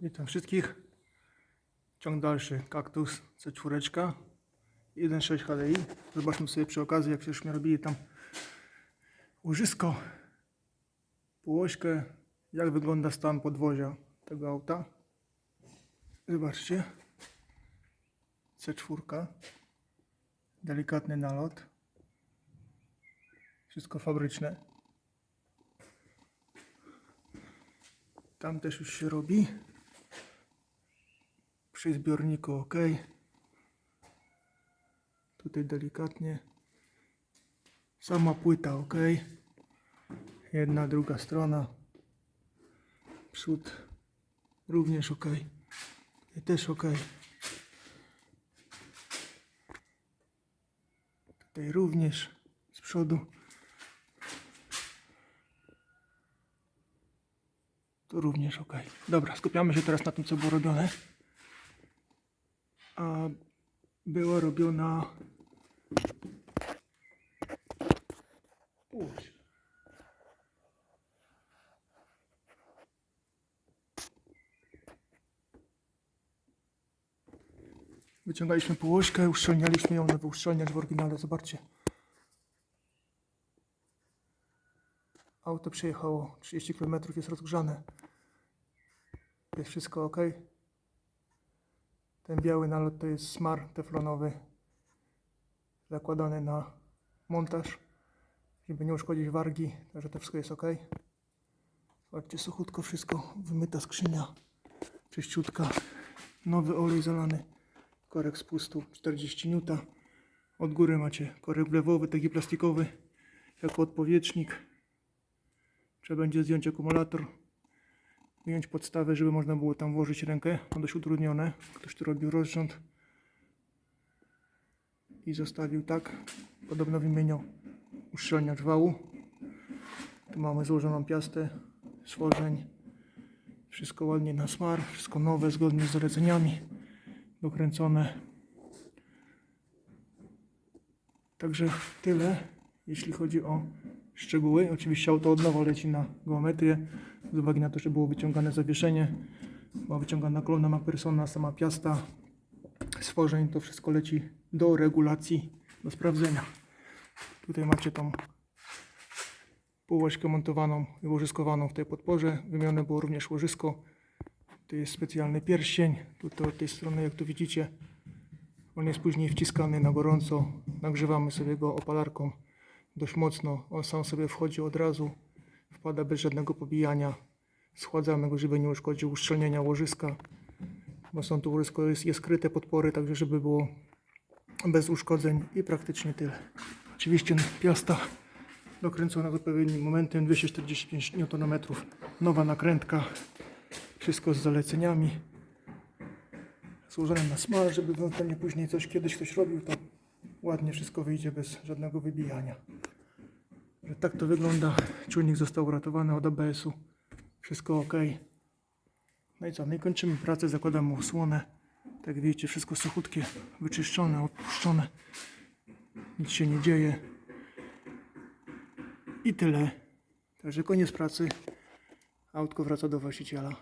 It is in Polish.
Witam wszystkich. Ciąg dalszy, kaktus C4, 1.6 HDI. Zobaczmy sobie przy okazji, jak już robili tam łożysko, półośkę, jak wygląda stan podwozia tego auta. Zobaczcie. C4. Delikatny nalot. Wszystko fabryczne. Tam też już się robi. Przy zbiorniku ok. Tutaj delikatnie. Sama płyta ok. Jedna, druga strona. Przód również ok. I też ok. Tutaj również z przodu. To również ok. Dobra, skupiamy się teraz na tym, co było robione. A była robiona. Puść. Wyciągaliśmy półośkę, uszczelnialiśmy ją, nowy uszczelniacz w oryginale, zobaczcie. Auto przejechało 30 km, jest rozgrzane. Jest wszystko ok. Ten biały nalot to jest smar teflonowy zakładany na montaż, żeby nie uszkodzić wargi, także to wszystko jest ok. Zobaczcie, suchutko wszystko, wymyta skrzynia, czyściutka, nowy olej zalany, korek spustu 40 N. Od góry macie korek wlewowy, taki plastikowy, jako odpowietrznik. Trzeba będzie zdjąć akumulator, wyjąć podstawę, żeby można było tam włożyć rękę. To dość utrudnione. Ktoś tu robił rozrząd i zostawił tak. Podobno wymieniał uszczelniacz wału. Tu mamy złożoną piastę, stworzeń. Wszystko ładnie na smar, wszystko nowe, zgodnie z zaleceniami, dokręcone. Także tyle, jeśli chodzi o szczegóły. Oczywiście auto od nowa leci na geometrię, z uwagi na to, że było wyciągane zawieszenie, była wyciągana kolumna MacPhersona, sama piasta, stworzeń, to wszystko leci do regulacji, do sprawdzenia. Tutaj macie tą półłośkę montowaną i łożyskowaną w tej podporze. Wymienione było również łożysko. To jest specjalny pierścień. Tutaj od tej strony, jak tu widzicie, on jest później wciskany na gorąco. Nagrzewamy sobie go opalarką dość mocno. On sam sobie wchodzi od razu, wpada bez żadnego pobijania. Schładzamy go, żeby nie uszkodził uszczelnienia łożyska. Bo są tu łożysko jest, jest skryte podpory, także żeby było bez uszkodzeń i praktycznie tyle. Oczywiście piasta dokręcona z odpowiednim momentem 245 Nm. Nowa nakrętka. Wszystko z zaleceniami. Złożone na smar, żeby ewentualnie później coś kiedyś ktoś robił, to ładnie wszystko wyjdzie bez żadnego wybijania. Tak to wygląda. Czujnik został uratowany od ABS-u. Wszystko ok. No i co? No i kończymy pracę, zakładamy osłonę. Tak widzicie, wszystko suchutkie, wyczyszczone, odpuszczone. Nic się nie dzieje. I tyle. Także koniec pracy. Autko wraca do właściciela.